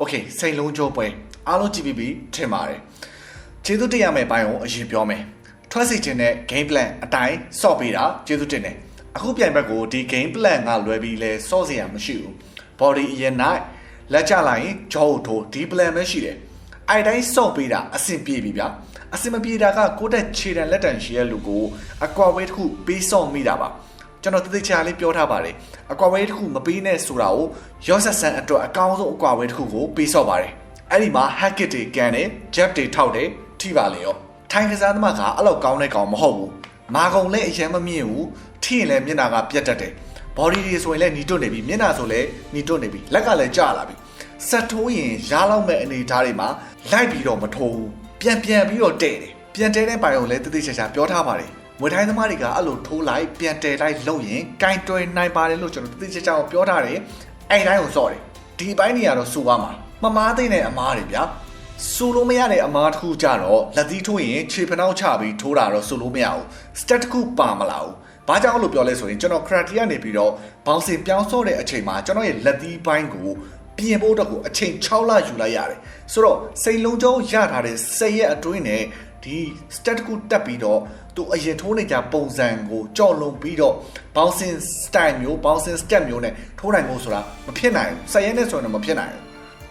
โอเคစိန်လုံးကျိုးပွဲအားလုံးကြည့်ပြီးပြီထင်ပါတယ်ကျေးဇူးတင်ရမယ့်ဘိုင်းကိုအရင်ပြောမယ်ထွက်စီခြင်းတဲ့ game plan အတိုင်းစော့ပေးတာကျေးဇူးတင်တယ်အခုပြိုင်ဘက်ကိုဒီ game plan ကလွယ်ပြီးလဲစော့စရာမရှိဘူး body အရင်နိုင်လက်ချလိုက်ရင် jaw ကိုထိုးဒီ plan ပဲရှိတယ်အဲ့တိုင်းစော့ပေးတာအဆင်ပြေပြီဗျာအဆင်မပြေတာကကိုယ့်တက်ခြေတံလက်တံရှိရဲ့လူကိုအကွာဝေးတစ်ခုပေးစော့မိတာပါ ကျွန်တော်တသေးချာလေးပြောထားပါတယ်အကွာဝဲတစ်ခုမပေးနဲ့ဆိုတာကိုရော့ဆက်ဆန်အတွက်အကောင်းဆုံးအကွာဝဲတစ်ခုကိုပေးစော့ပါတယ်အဲ့ဒီမှာ hacket တွေကန်တယ် jab တွေထောက်တယ်ထိပါလေရောထိုင်ကစားသမားကအဲ့လောက်ကောင်းတဲ့ကောင်မဟုတ်ဘူးမာကုံလည်းအရင်မမြင့်ဘူးထိရင်လည်းမျက်နှာကပြတ်တတ်တယ် body တွေဆိုရင်လည်းနီးတွတ်နေပြီမျက်နှာဆိုလည်းနီးတွတ်နေပြီလက်ကလည်းကျလာပြီဆက်ထိုးရင်ရားလောက်မဲ့အနေအထားတွေမှာလိုက်ပြီးတော့မထိုးဘူးပြန်ပြန်ပြီးတော့တဲ့တယ်ပြန်တဲတဲ့ပိုင်ကိုလည်းတသေးချာချာပြောထားပါတယ် မွေထိုင်းသမားတွေကအဲ့လိုထိုးလိုက်ပြန်တဲလိုက်လုပ်ရင်ကင်တွယ်နိုင်ပါတယ်လို့ကျွန်တော်သိချင်ချောင်းပြောထားတယ်အဲ့တိုင်းကိုစော့တယ်ဒီဘိုင်းနေရာတော့စူပါမှာမမားသိတဲ့အမားတွေဗျာစူလို့မရတဲ့အမားတစ်ခုကြတော့လက်သီးထိုးရင်ခြေဖနှောက်ချပြီးထိုးတာတော့စူလို့မရဘူးစတက်တစ်ခုပါမလာဘူးဘာကြောင့်လို့ပြောလဲဆိုရင်ကျွန်တော်ခရတီကနေပြီးတော့ဘောင်စင်ပြောင်းစော့တဲ့အချိန်မှာကျွန်တော်ရဲ့လက်သီးပိုင်းကိုပြင်ဖို့တော့ကိုအချိန်6လယူလိုက်ရတယ်ဆိုတော့စိန်လုံးကျုံရထားတဲ့စိတ်ရဲ့အတွင်းနဲ့ ဒီ stat တစ်ခုတက်ပြီးတော့သူအရင်ထိုးနေကြပုံစံကိုကြော်လွန်ပြီးတော့ bouncing style မျိုး bouncing step မျိုးနဲ့ထိုးနိုင်ဖို့ဆိုတာမဖြစ်နိုင်ဘူးဆက်ရဲနဲ့ဆိုရင်တော့မဖြစ်နိုင်ဘူး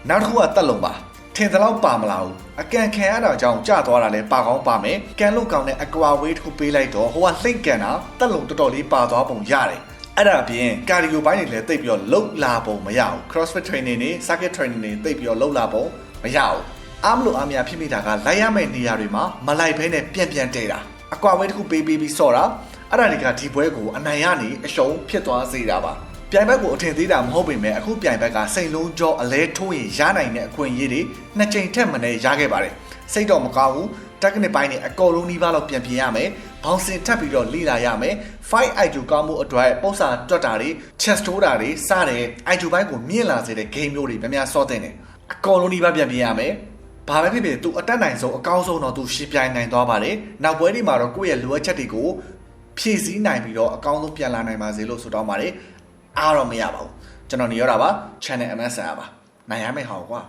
နောက်တစ်ခုကတက်လုံပါထင်သလောက်ပါမလားဘူးအကန်ခံရတာကြောင့်ကြာသွားတာလဲပါကောင်းပါမယ်ကန်လို့ကောင်းတဲ့အကွာဝေးတစ်ခုပေးလိုက်တော့ဟိုကလှိမ့်ကန်တာတက်လုံတော်တော်လေးပါသွားပုံရတယ်အဲ့ဒါအပြင်ကာဒီယိုဘိုင်းတွေလည်းတိတ်ပြီးတော့လှုပ်လာပုံမရဘူး crossfit training တွေ circuit training တွေတိတ်ပြီးတော့လှုပ်လာပုံမရဘူး အားမလို့အားမရဖြစ်မိတာကလိုက်ရမယ့်နေရာတွေမှာမလိုက်ဘဲနဲ့ပြန်ပြန်တဲတာအကွာဝေးတစ်ခုပေးပေးပြီးဆော့တာအဲ့ဒါတွေကဒီပွဲကိုအနိုင်ရနေအရှုံးဖြစ်သွားစေတာပါပြိုင်ဘက်ကိုအထင်သေးတာမဟုတ်ပေမဲ့အခုပြိုင်ဘက်ကစိန်လုံးကြောအလဲထိုးရင်ရနိုင်တဲ့အခွင့်အရေးတွေနှစ်ချိန်ထက်မနည်းရခဲ့ပါတယ်စိတ်တော့မကောင်းဘူးတက်ကနစ်ပိုင်းနဲ့အကောလုံးနီးပါးလောက်ပြန်ပြင်ရမယ်ဘောင်စင်ထပ်ပြီးတော့လိလာရမယ် fight IQ ကောင်းမှုအတွက်ပုံစံတွတ်တာတွေ chest ထိုးတာတွေစတဲ့ IQ ဘိုင်းကိုမြင့်လာစေတဲ့ game မျိုးတွေများများစောတဲ့နေအကောလုံးနီးပါးပြန်ပြင်ရမယ် ဘာပဲဖြစ်ဖြစ်သူအတက်နိုင်ဆုံးအကောင်းဆုံးတော့သူရှင်းပြိုင်နိုင်သွားပါတယ်နောက်ပွဲဒီမှာတော့ကိုယ့်ရဲ့လိုအပ်ချက်တွေကိုဖြည့်ဆည်းနိုင်ပြီးတော့အကောင်းဆုံးပြန်လာနိုင်ပါစေလို့ဆုတောင်းပါတယ်အားတော့မရပါဘူးကျွန်တော်နေရတာပါ channel MSN ပါနိုင်ရမယ့်ဟောကွာ